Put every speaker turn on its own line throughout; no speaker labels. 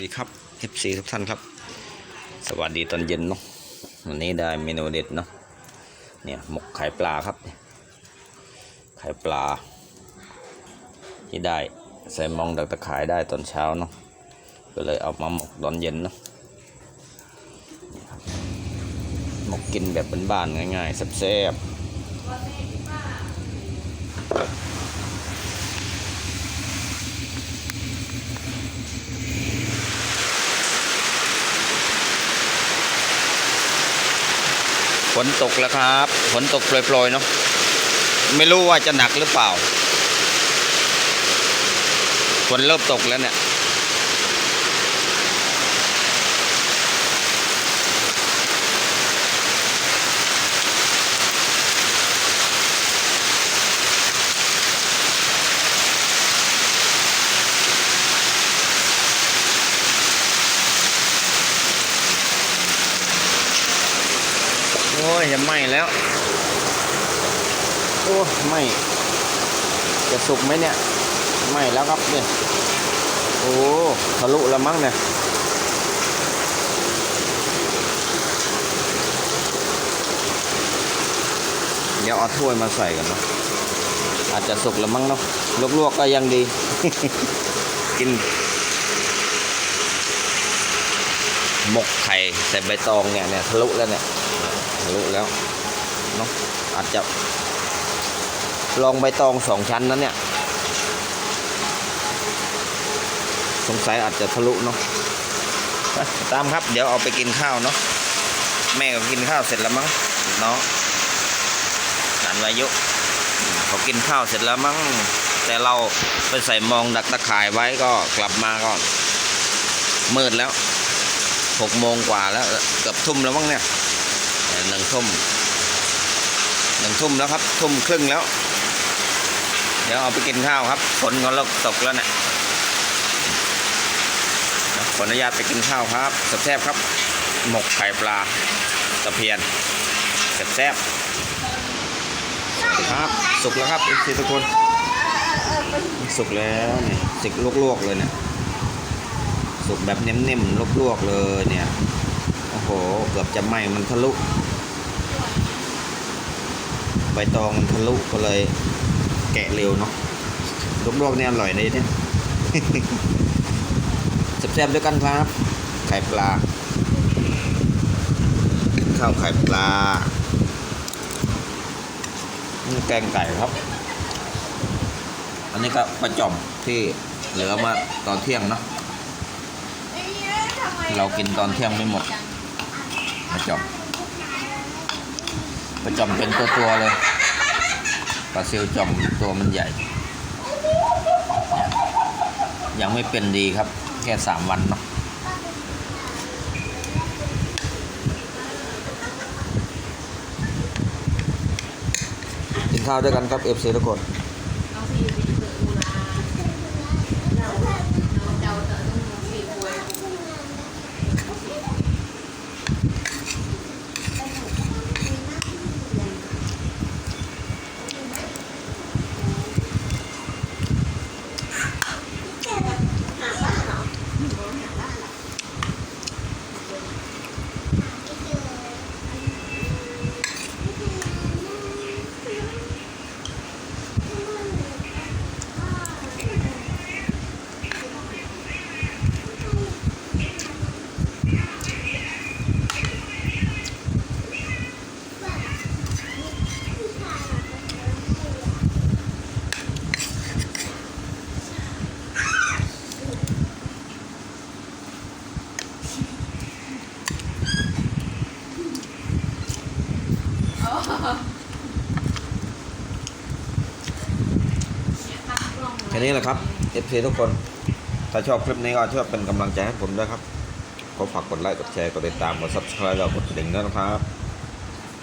ดีครับ FC ทุกท่านครับ สวัสดีตอนเย็นเนาะวันนี้ได้เมนูเด็ดเนาะเนี่ยหมกไข่ปลาครับไข่ปลา ที่ได้ใส่มองดักตะขายได้ตอนเช้าเนาะก็เลยเอามาหมกตอนเย็นเนาะหมกกินแบบบ้านๆง่ายๆแซ่บๆ นตกแล้วครับ ฝนตกโปรยๆเนาะ ไม่รู้ว่าจะหนักหรือเปล่า ฝนเริ่มตกแล้วเนี่ย ยจะไหม้แล้ว โอ้ไหม้จะสุกไหมเนี่ยไหม้แล้วครับเนี่ย โอ้ทะลุแล้วมั้งเนี่ยเดี๋ยวเอาถ้วยมาใส่กันเนาะอาจจะสุกแล้วมั้งเนาะลวกๆก็ยังดี กิน หมกไข่ใส่ใบตองเนี่ยเนี่ยทะลุแล้วเนี่ย ทะลุแล้วเนาะอาจจะลองใบตองสองชั้นนั้นเนี่ย สงสัยอาจจะทะลุเนาะตามครับ เดี๋ยวเอาไปกินข้าวเนาะแม่ก็กินข้าวเสร็จแล้วมั้งเนาะหลานวายุเขากินข้าวเสร็จแล้วมั้งแต่เราไปใส่มองดักตะข่ายไว้ก็กลับมาก็มืดแล้วหกโมงกว่าแล้วเกือบทุ่มแล้วมั้งเนี่ย หนึ่งทุ่มหนึ่งทุ่มแล้วครับ ทุ่มครึ่งแล้ว เดี๋ยวเอาไปกินข้าวครับฝนก็เลิกตกแล้วเนี่ยขออนุญาตไปกินข้าวครับแซ่บๆครับ หมกไข่ปลาตะเพียนแซ่บๆครับ สุกแล้วครับทุกคน สุกแล้วนี่สิกลวกๆเลยเนี่ย สุกแบบเนิ่มๆลวกๆเลยเนี่ย หเกือบจะไหม้มันทะลุ ใบตองมันทะลุก็เลยแกะเร็วเนาะลวกๆเนี่ยอร่อยเลยเนี่ยแซ่บๆด้วยกันครับ ไข่ปลาข้าวไข่ปลาแกงไก่ครับ อันนี้ก็ปลาจ่อมที่เหลือมาตอนเที่ยงเนาะเรากินตอนเที่ยงไม่หมด ปลาจอมปลาจอมเป็นตัวตัวๆเลยปลาซิลจอมตัวมันใหญ่ ยังไม่เป็นดีครับ แค่สามวันเนาะกินข้าวด้วยกันครับเอฟซีทุกคน แค่นี้แหละครับ FC ทุกคน ถ้าชอบคลิปนี้ก็ช่วยเป็นกำลังใจให้ผมด้วยครับขอฝากกดไลค์ กดแชร์ กดติดตาม กด subscribe แล้วกดกระดิ่งด้วยนะครับ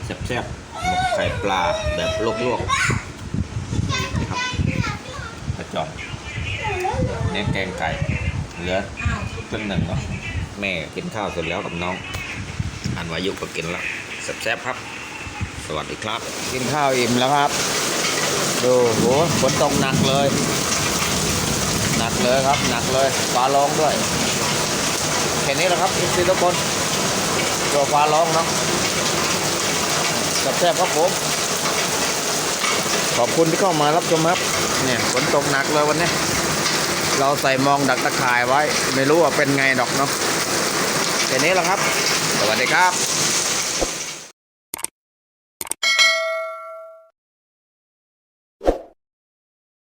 แซ่บๆหมกไข่ปลาแบบลวกๆนี่ครับกระจอกเนี้ยแกงไก่เหลือครึ่งหนึ่งเนาะแม่กินข้าวเสร็จแล้วกับน้องอันวายุก็กินแล้วแซ่บๆครับ สวัสดีครับ กินข้าวอิ่มแล้วครับ ดูโหฝนตกหนักเลย หนักเลยครับ หนักเลยฟ้าร้องด้วยค่นี้แหละครับทุกทุกคนตัวฟ้าร้องเนาะแซ่บครับผมขอบคุณที่เข้ามารับชมครับ เนี่ยฝนตกหนักเลยวันนี้ เราใส่มองดักตะข่ายไว้ ไม่รู้ว่าเป็นไงดอกเนาะแค่นี้แหละครับ สวัสดีครับ